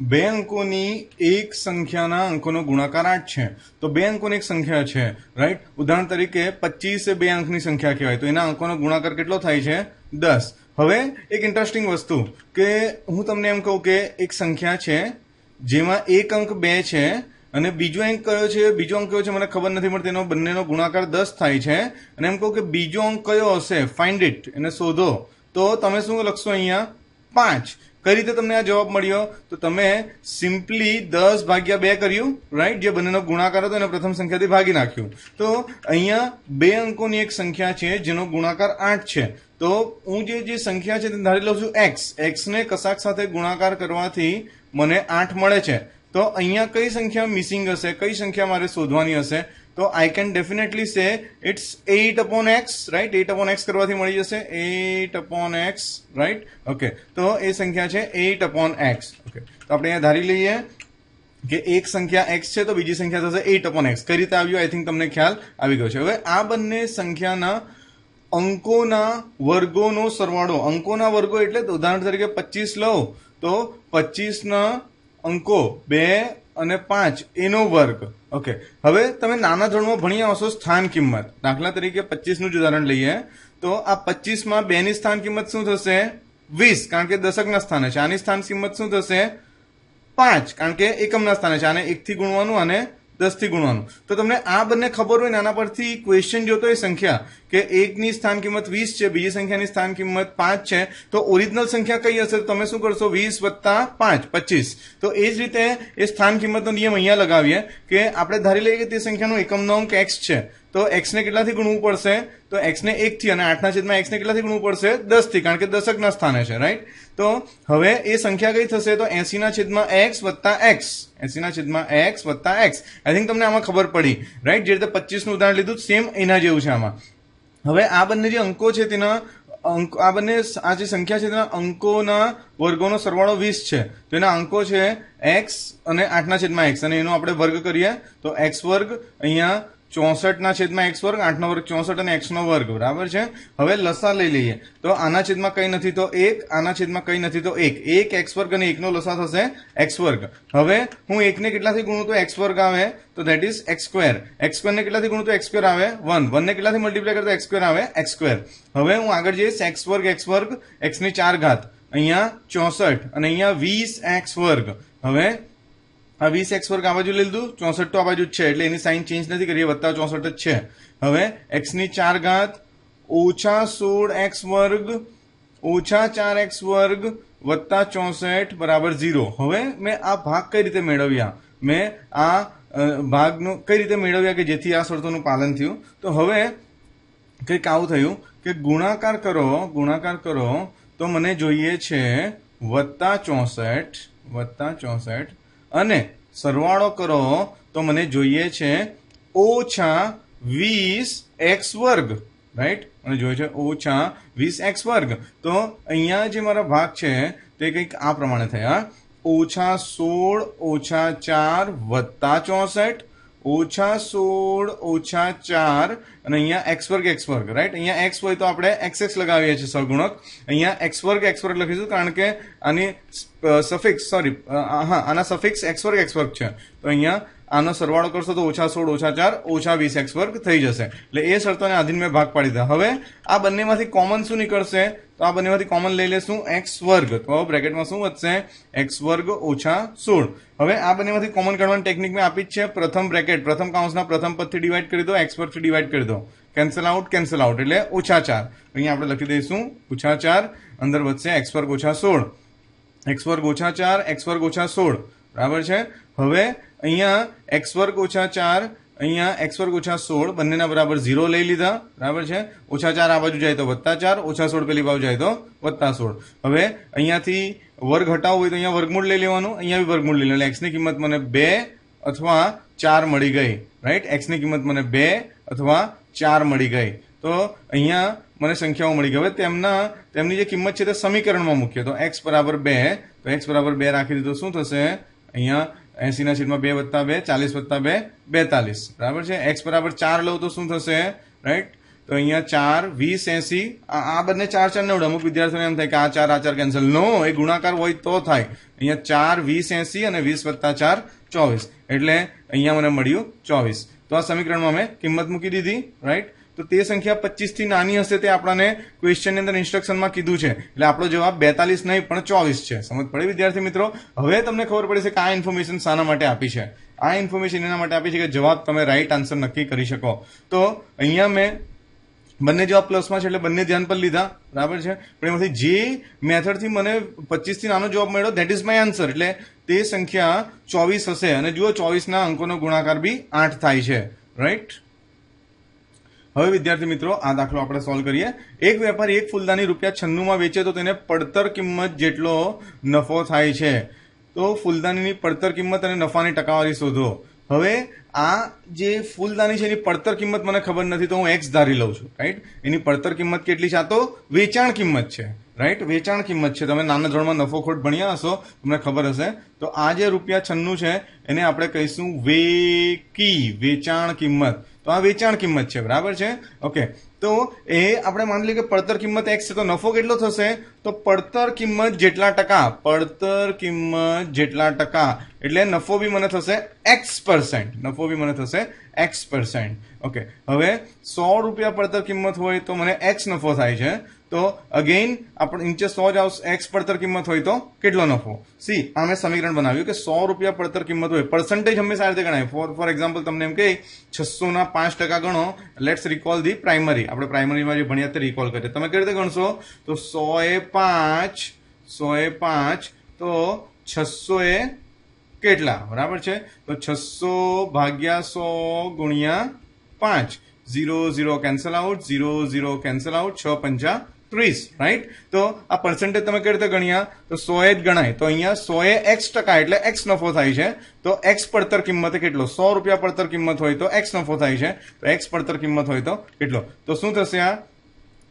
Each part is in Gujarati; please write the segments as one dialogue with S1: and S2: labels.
S1: બે અંકોની એક સંખ્યાના અંકોનો ગુણાકાર આઠ છે. તો બે અંકોની એક સંખ્યા છે રાઈટ ઉદાહરણ તરીકે પચીસ બે અંકની સંખ્યા કહેવાય. તો એના અંકોનો ગુણાકાર કેટલો થાય છે? દસ. હવે એક ઇન્ટરેસ્ટિંગ વસ્તુ કે હું તમને એમ કહું કે એક સંખ્યા છે જેમાં એક અંક બે છે અને બીજો અંક કયો છે? બીજો અંક કયો છે મને ખબર નથી મળતી તેનો બંનેનો ગુણાકાર દસ થાય છે. અને એમ કહું કે બીજો અંક કયો હશે? ફાઇન્ડ ઇટ એને શોધો. તો તમે શું લખશો અહીંયા? પાંચ. કઈ રીતે તમને આ જવાબ મળ્યો? તો તમે સિમ્પલી દસ ભાગ્યા બે કર્યું રાઈટ જે બંનેનો ગુણાકાર હતો એને પ્રથમ સંખ્યાથી ભાગી નાખ્યું. તો અહીંયા બે અંકોની એક સંખ્યા છે, જેનો ગુણાકાર આઠ છે. તો હું જે જે સંખ્યા છે તે ધારી લઉં છું એક્સ એક્સને કશાક સાથે ગુણાકાર કરવાથી મને આઠ મળે છે. તો અહીંયા કઈ સંખ્યા મિસિંગ હશે? કઈ સંખ્યા મારે શોધવાની હશે? તો I can definitely say it's eight upon x right eight upon x કરવાથી મળી જશે. Eight upon x right okay તો એ સંખ્યા છે એટ અપોન એક્સ ઓકે તો આપણે અહીંયા ધારી લઈએ કે એક સંખ્યા એક્સ છે તો બીજી સંખ્યા થશે એટ અપોન એક્સ કઈ રીતે આવ્યું? આઈ થિંક તમને ખ્યાલ આવી ગયો છે. હવે આ બંને સંખ્યાના અંકોના વર્ગોનો સરવાળો. અંકોના વર્ગો એટલે ઉદાહરણ તરીકે પચીસ લો તો પચીસના અંકો બે અને પાંચ, એનો વર્ગ. ઓકે. હવે તમે નાના ધોરણમાં ભણ્યા હશો સ્થાન કિંમત. દાખલા તરીકે પચીસનું જ ઉદાહરણ લઈએ. તો આ પચીસમાં બેની સ્થાન કિંમત શું થશે? વીસ, કારણ કે દશકના સ્થાને છે આની સ્થાન કિંમત શું થશે? પાંચ, કારણ કે એકમના સ્થાને છે આને એકથી ગુણવાનું અને દસથી ગુણવાનું. તો તમને આ બંને ખબર હોય ને આના પરથી ક્વેશ્ચન જોતો એ સંખ્યા કે એકની સ્થાન કિંમત વીસ છે, બીજી સંખ્યાની સ્થાન કિંમત પાંચ છે, તો ઓરિજિનલ સંખ્યા કઈ હશે? તમે શું કરશો? વીસ વત્તા પાંચ, પચીસ. તો એ જ રીતે એ સ્થાન કિંમતનો નિયમ અહીંયા લગાવીએ કે આપણે ધારી લઈએ કે તે સંખ્યાનો એકમનો અંક એક્સ છે. તો એક્સને કેટલાથી ગુણવું પડશે? તો એક્સને એકથી અને આઠના છેદમાં એક્સને કેટલાથી ગુણવું પડશે? દસથી, કારણ કે દશકના સ્થાને છે રાઈટ તો હવે એ સંખ્યા કઈ થશે? તો એસીના છેદમાં એક્સ વત્તા એક્સ એસીના છેદમાં એક્સ વત્તા એક્સ આઈ થિંક તમને આમાં ખબર પડી રાઈટ જે રીતે પચીસનું ઉદાહરણ લીધું સેમ એના જેવું છે આમાં. હવે આ બંને જે અંકો છે તેના અંક, આ બંને આ જે સંખ્યા છે તેના અંકોના વર્ગોનો સરવાળો વીસ છે. તો એના અંકો છે એક્સ અને આઠના છેદમાં એક્સ અને એનો આપણે વર્ગ કરીએ. તો એક્સ વર્ગ અહીંયા ચોસઠના છેદમાં એક્સ વર્ગ, આઠનો વર્ગ ચોસઠ અને એક્સનો વર્ગ, બરાબર છે? હવે લસા લઈ લઈએ. તો આના છેદમાં કઈ નથી તો એક, આના છેદમાં કઈ નથી તો એક. એક એક્સ વર્ગ અને એકનો લસા થશે એક્સ વર્ગ. હવે હું એકને કેટલાથી ગુણું તો એક્સ વર્ગ આવે? તો that is x square. X સ્ક્વેરને કેટલાથી ગુણું તો એક્સ સ્ક્વેર આવે? વન. વનને કેટલાથી મલ્ટીપ્લાય કરતો એક્સ સ્ક્વેર આવે? X square. હવે હું આગળ જઈશ. એક્સ વર્ગ એક્સ વર્ગ, એક્સની ચાર ઘાત. અહીંયા ચોસઠ અને અહીંયા વીસ એક્સ વર્ગ. હવે આ વીસ એક્સ વર્ગ આ બાજુ લીધું ચોસઠ તો આ બાજુ જ છે, એટલે એની સાઇન ચેન્જ નથી કરી વત્તા ચોસઠ જ છે. હવે એક્સની ચાર ઘાત ઓછા સોળ એક્સ વર્ગ, ઓછા ચાર એક્સ વર્ગ વત્તા ચોસઠ બરાબર ઝીરો. હવે મેં આ ભાગ કઈ રીતે મેળવ્યા? મેં આ ભાગનું કઈ રીતે મેળવ્યા કે જેથી આ શરતોનું પાલન થયું? તો હવે કંઈક આવું થયું કે ગુણાકાર કરો ગુણાકાર કરો, તો મને જોઈએ છે વત્તા ચોસઠ વત્તા ચોસઠ અને સરવાળો કરો, તો મને જોઈએ છે ઓછા વીસ એક્સ વર્ગ. રાઈટ મને જોઈએ છે ઓછા વીસ એક્સ વર્ગ. તો અહીંયા જે મારા ભાગ છે, તે કંઈક આ પ્રમાણે થયા. ઓછા સોળ ઓછા ચાર વત્તા ચોસઠ. ઓછા સોળ, ઓછા ચાર અને અહીંયા એક્સ વર્ગ એક્સ વર્ગ રાઈટ અહીંયા એક્સ હોય તો આપણે એક્સ એક્સ લગાવીએ છીએ સહગુણક અહીંયા એક્સ વર્ગ એક્સ વર્ગ લખીશું કારણ કે આની સફિક્સ સોરી હા, આના સફિક્સ એક્સ વર્ગ એક્સ વર્ગ છે. તો અહીંયા આનો સરવાળો કરશો તો ઓછા સોળ, ઓછા ચાર, ઓછા વીસ એક્સ વર્ગ થઈ જશે. એટલે એ શરતોને આધીન મેં ભાગ પાડી દીધા. હવે આ બંનેમાંથી કોમન શું નીકળશે? તો આ બંનેમાંથી કોમન લઈ લેશું એક્સ વર્ગ. તો બ્રેકેટમાં શું વધશે? એક્સ વર્ગ ઓછા સોળ. હવે આ બંનેમાંથી કોમન કાઢવાની ટેકનિક મેં આપી જ છે. પ્રથમ બ્રેકેટ, પ્રથમ કાઉન્સના પ્રથમ પદથી ડિવાઈડ કરી દો, એક્સ વર્ગથી ડિવાઈડ કરી દો. કેન્સલ આઉટ કેન્સલ આઉટ એટલે ઓછા ચાર. અહીંયા આપણે લખી દઈશું, ઓછા ચાર, અંદર વધશે એક્સ વર્ગ ઓછા સોળ. એક્સ વર્ગ ઓછા ચાર, એક્સ વર્ગ ઓછા સોળ. બરાબર છે? હવે અહીંયા એક્સ વર્ગ ઓછા ચાર, અહીંયા એક્સ વર્ગ ઓછા સોળ, બંનેના બરાબર ઝીરો લઈ લીધા. બરાબર છે? ઓછા ચાર આ બાજુ જાય તો વત્તા ચાર, ઓછા સોળ પેલી બાજુ જાય તો વત્તા સોળ. હવે અહીંયાથી વર્ગ હટાવવો હોય તો અહીંયા વર્ગમૂળ લઈ લેવાનું, અહીંયા બી વર્ગમૂળ લઈ લેવાનું. એક્સની કિંમત મને બે અથવા ચાર મળી ગઈ રાઈટ એક્સની કિંમત મને બે અથવા ચાર મળી ગઈ. તો અહીંયા મને સંખ્યાઓ મળી ગઈ. હવે તેમના, તેમની જે કિંમત છે તે સમીકરણમાં મૂકીએ. તો એક્સ બરાબર બે, તો એક્સ બરાબર બે રાખી દીધું. શું થશે? અહીંયા એસીના છેદમાં બે વત્તા બે, ચાલીસ વત્તા બે, બેતાલીસ. બરાબર છે? એક્સ બરાબર ચાર લઉં તો શું થશે? રાઈટ? તો અહીંયા ચાર, વીસ એસી આ બંને ચાર ચાર ને અમુક વિદ્યાર્થીઓને એમ થાય કે આ ચાર આ ચાર કેન્સલ નો એ ગુણાકાર હોય તો થાય. અહીંયા ચાર, વીસ એસી અને વીસ વત્તા ચાર, ચોવીસ. એટલે અહીંયા મને મળ્યું ચોવીસ. તો આ સમીકરણમાં મેં કિંમત મૂકી દીધી, રાઈટ? તો તે સંખ્યા પચીસથી નાની હશે તે આપણને ક્વેશ્ચનની અંદર ઇન્સ્ટ્રક્શનમાં કીધું છે. એટલે આપણો જવાબ બેતાલીસ નહીં, પણ ચોવીસ છે. સમજ પડે, વિદ્યાર્થી મિત્રો? હવે તમને ખબર પડી છે કે આ ઇન્ફોર્મેશન શાના માટે આપી છે. આ ઇન્ફોર્મેશન એના માટે આપી છે કે જવાબ તમે રાઈટ આન્સર નક્કી કરી શકો. તો અહીંયા મેં બંને જવાબ પ્લસમાં છે, એટલે બંને ધ્યાન પર લીધા. બરાબર છે? પણ એમાંથી જે મેથડથી મને પચીસથી નાનો જવાબ મળ્યો ધેટ ઇઝ માય આન્સર એટલે તે સંખ્યા ચોવીસ હશે. અને જુઓ, ચોવીસના અંકોનો ગુણાકાર બી આઠ થાય છે. રાઈટ હવે વિદ્યાર્થી મિત્રો, આ દાખલો આપણે સોલ્વ કરીએ. એક વેપારી એક ફૂલદાની રૂપિયા છન્નુંમાં વેચે તો તેને પડતર કિંમત જેટલો નફો થાય છે. તો ફૂલદાનીની પડતર કિંમત અને નફાની ટકાવારી શોધો. હવે આ જે ફૂલદાની છે એની પડતર કિંમત મને ખબર નથી, તો હું એક્સ ધારી લઉં છું રાઈટ એની પડતર કિંમત કેટલી છે? આ તો વેચાણ કિંમત છે રાઈટ વેચાણ કિંમત છે. તમે નાના ધોરણમાં નફો ખોટ ભણ્યા હશો, તમને ખબર હશે. તો આ જે રૂપિયા છન્નું છે, એને આપણે કહીશું વેકી, વેચાણ કિંમત. તો આ વેચાણ કિંમત છે, બરાબર છે? ઓકે. તો એ આપણે માની લઈએ કે પડતર કિંમત એક્સ છે, તો નફો કેટલો થશે? તો પડતર કિંમત જેટલા ટકા, પડતર કિંમત જેટલા ટકા. એટલે નફો બી મને થશે એક્સ પર્સન્ટ નફો બી મને થશે એક્સ પર્સન્ટ ઓકે. હવે સો રૂપિયા પડતર કિંમત હોય તો મને એક્સ નફો થાય છે. તો અગેઇન આપણે નીચે સો જ આવશે એક્સ પડતર કિંમત હોય તો કેટલો નફો? સી આ મેં સમીકરણ બનાવ્યું કે સો રૂપિયા પડતર કિંમત હોય. પર્સન્ટેજ હંમેશા આ રીતે ગણાય. ફોર ફોર એક્ઝામ્પલ તમને એમ કહે, છસો ના પાંચ ટકા ગણો લેટ્સ રિકોલ ધી પ્રાઇમરી આપણે પ્રાઇમરીમાં જે ભણ્યા તે રિકોલ કરીએ. તમે કઈ રીતે ગણશો? તો સો એ પાંચ, સો એ પાંચ, તો છસો એ કેટલા? બરાબર છે? તો છસો ભાગ્યા સો ગુણ્યા પાંચ. Zero zero cancel out zero zero cancel out છ પંચા ત્રીસ રાઈટ તો આ પર્સન્ટેજ તમે કઈ રીતે ગણ્યા તો સો એ જ ગણાય. તો અહીંયા સો એ એક્સ ટકા એટલે એક્સ નફો થાય છે. તો એક્સ પડતર કિંમત કેટલો? સો રૂપિયા પડતર કિંમત હોય તો એક્સ નફો થાય છે. તો એક્સ પડતર કિંમત હોય તો કેટલો? તો શું થશે આ?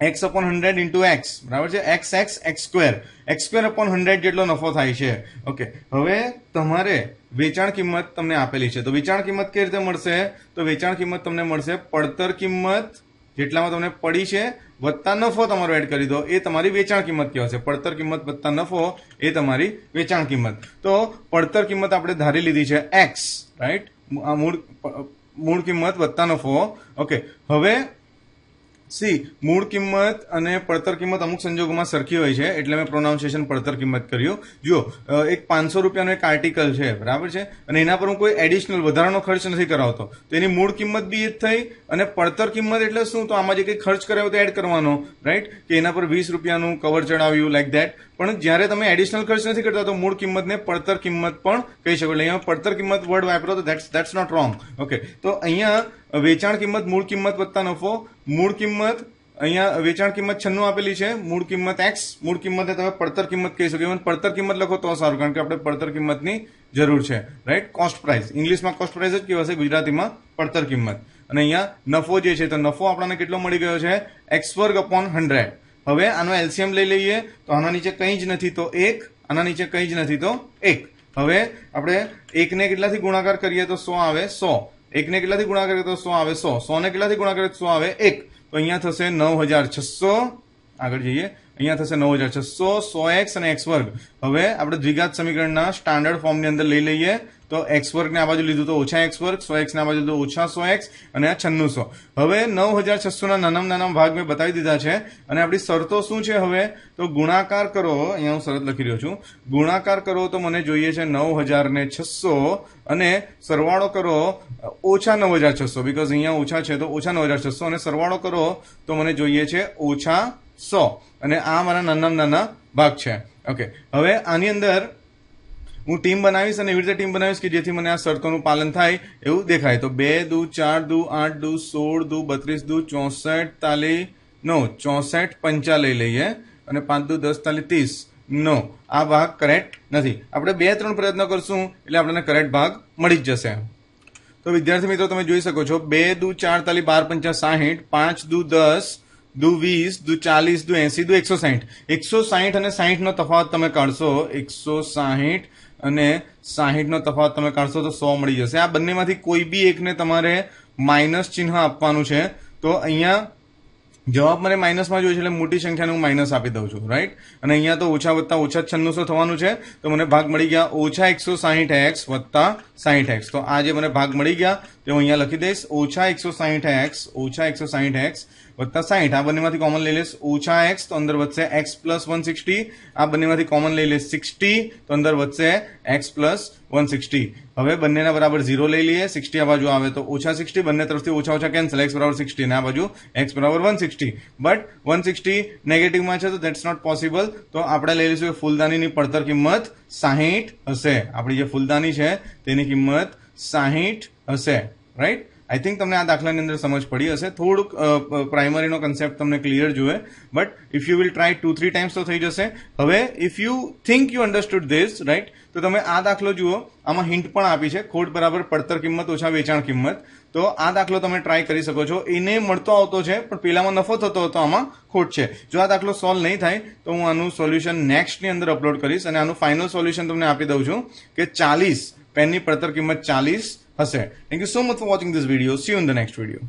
S1: X upon hundred into x બરાબર છે? X x x square x square upon hundred જેટલો નફો થાય છે. ઓકે હવે તમારે વેચાણ કિંમત તમને આપેલી છે. તો વેચાણ કિંમત કઈ રીતે મળશે? તો વેચાણ કિંમત તમને મળશે. પડતર કિંમત જેટલામાં તમને પડી છે વત્તા નફો તમારો એડ કરી દો, એ તમારી વેચાણ કિંમત કહેવાશે. પડતર કિંમત વત્તા નફો, એ તમારી વેચાણ કિંમત. તો પડતર કિંમત આપણે ધારી લીધી છે એક્સ રાઈટ આ મૂળ મૂળ કિંમત વત્તા નફો ઓકે હવે સી, મૂળ કિંમત અને પડતર કિંમત અમુક સંજોગોમાં સરખી હોય છે, એટલે મેં પ્રોનાઉન્સિએશન પડતર કિંમત કર્યું. જુઓ એક પાંચસો રૂપિયાનો એક આર્ટિકલ છે, બરાબર છે? અને એના પર હું કોઈ એડિશનલ વધારાનો ખર્ચ નથી કરાવતો. તો એની મૂળ કિંમત બી એ જ થઈ, અને પડતર કિંમત એટલે શું? તો આમાં જે કંઈ ખર્ચ કરાવ્યો તો એડ કરવાનો રાઈટ કે એના પર વીસ રૂપિયાનું કવર ચડાવ્યું લાઈક દેટ પણ જ્યારે તમે એડિશનલ ખર્ચ નથી કરતા, તો મૂળ કિંમતને પડતર કિંમત પણ કહી શકો. એટલે અહીંયા પડતર કિંમત વર્ડ વાપરો તો that's that's not wrong okay તો અહીંયા વેચાણ કિંમત મૂળ કિંમત વત્તા નફો. મૂળ કિંમત અહીંયા વેચાણ કિંમત છન્નું આપેલી છે. મૂળ કિંમત એક્સ મૂળ કિંમતને તમે પડતર કિંમત કહી શકો. ઇવન પડતર કિંમત લખો તો સારું, કારણ કે આપણે પડતર કિંમતની જરૂર છે. રાઈટ કોસ્ટ પ્રાઇસ ઇંગ્લિશમાં કોસ્ટ પ્રાઇસ જ કહેવાશે, ગુજરાતીમાં પડતર કિંમત. અને અહીંયા નફો જે છે, તો નફો આપણને કેટલો મળી ગયો છે? એક્સ વર્ગ અપોન હંડ્રેડ હવે આનો એલસીએમ લઈ લઈએ તો આના નીચે કંઈ જ નથી તો એક, આના નીચે કંઈ જ નથી તો એક. હવે આપણે એકને કેટલાથી ગુણાકાર કરીએ તો સો આવે સો. એકને કેટલાથી ગુણાકાર કરીએ તો સો આવે સો. સોને કેટલાથી ગુણાકાર કરીએ સો આવે એક. તો અહીંયા થશે નવ હજાર છસો. આગળ જઈએ. અહીંયા થશે નવ હજાર છસો સો એક્સ અને એક્સ વર્ગ. હવે આપણે દ્વિઘાત સમીકરણના સ્ટાન્ડર્ડ ફોર્મની અંદર લઈ લઈએ. તો એક્સ વર્ગને આ બાજુ લીધું તો ઓછા એક્સ વર્ગ, સો એક્સ આ બાજુ લીધું ઓછા સો એક્સ અને આ છન્નુસો. હવે નવ હજાર છસોના નાનામાં નાના ભાગ મેં બતાવી દીધા છે અને આપણી શરતો શું છે હવે? તો ગુણાકાર કરો. અહીંયા હું શરત લખી રહ્યો છું. ગુણાકાર કરો તો મને જોઈએ છે નવ હજાર ને છસો અને સરવાળો કરો ઓછા નવ હજાર છસો બીકોઝ અહીંયા ઓછા છે તો ઓછા નવ હજાર છસો અને સરવાળો કરો તો મને જોઈએ છે ઓછા સો. અને આ મારા નાના નાના ભાગ છે. ઓકે હવે આની અંદર હું ટીમ બનાવીશ અને એવી રીતે ટીમ બનાવીશ કે જેથી મને આ શરતોનું પાલન થાય એવું દેખાય. તો બે, દુ, ચાર, દુ, આઠ, દુ, સોળ, દુ, બત્રીસ, દુ, ચોસઠ, તાલી, નો, ચોસઠ પંચા લઈ લઈએ. અને પાંચ, દુ, દસ, તાલી, ત્રીસ, નો. આ ભાગ કરેક્ટ નથી. આપણે બે, ત્રણ પ્રયત્નો કરશું એટલે આપણને કરેક્ટ ભાગ મળી જ જશે. તો વિદ્યાર્થી મિત્રો, તમે જોઈ શકો છો, બે, દુ, ચાર, તાલી, બાર, પંચા સાહીઠ, પાંચ, દુ, દસ દુ વીસ, દુ ચાલીસ, દુ એસી, દુ એકસો સાહીઠ એકસો સાહીઠ અને સાહીઠ નો તફાવત તમે કાઢશો, એકસો સાહીઠ અને સાહીઠ નો તફાવત તમે કાઢશો તો સો મળી જશે. આ બંનેમાંથી કોઈ બી એકને તમારે માઇનસ ચિહ્ન આપવાનું છે. તો અહીંયા જવાબ મને માઇનસમાં જોઈએ છે એટલે મોટી સંખ્યાને માઇનસ આપી દઉં છું રાઈટ અને અહીંયા તો ઓછા વત્તા ઓછા છન્નુસો થવાનું છે. તો મને ભાગ મળી ગયા ઓછા એકસો સાહીઠ એક્સ વત્તા સાહીઠ એક્સ તો આ જે મને ભાગ મળી ગયા તે હું અહીંયા લખી દઈશ ઓછા એકસો સાહીઠ એક્સ ઓછા એકસો સાહીઠ એક્સ વત્તા સાહીઠ આ બંનેમાંથી કોમન લઈ લઈશ ઓછા એક્સ તો અંદર વધશે એક્સ પ્લસ વન સિક્સટી આ બંનેમાંથી કોમન લઈ લઈશ સિક્સટી તો અંદર વધશે એક્સ પ્લસ વન સિક્સટી હવે બંનેના બરાબર ઝીરો લઈ લઈએ સિક્સટી આ બાજુ આવે તો ઓછા સિક્સટી બંને તરફથી ઓછા ઓછા કેન્સલ એક્સ બરાબર સિક્સટી અને આ બાજુ એક્સ બરાબર one sixty but one sixty નેગેટિવમાં છે તો દેટ્સ નોટ પોસિબલ તો આપણે લઈ લઈશું કે ફૂલદાનીની પડતર કિંમત સાહીઠ હશે આપણી જે ફૂલદાની છે તેની કિંમત સાહીઠ હશે રાઈટ આઈ થિંક તમને આ દાખલાની અંદર સમજ પડી હશે. થોડુંક પ્રાઇમરીનો કન્સેપ્ટ તમને ક્લિયર જોઈએ but if you will try two three times તો થઈ જશે. હવે if you think you understood this right તો તમે આ દાખલો જુઓ. આમાં હિન્ટ પણ આપી છે. ખોટ બરાબર પડતર કિંમત ઓછા વેચાણ કિંમત. તો આ દાખલો તમે ટ્રાય કરી શકો છો. એને મળતો આવતો છે, પણ પેલામાં નફો થતો હતો, આમાં ખોટ છે. જો આ દાખલો સોલ્વ નહીં થાય, તો હું આનું સોલ્યુશન નેક્સ્ટની અંદર અપલોડ કરીશ અને આનું ફાઇનલ સોલ્યુશન તમને આપી દઉં છું કે ચાલીસ પેનની પડતર કિંમત ચાલીસ હશે. Thank you so much for watching this video see you in the next video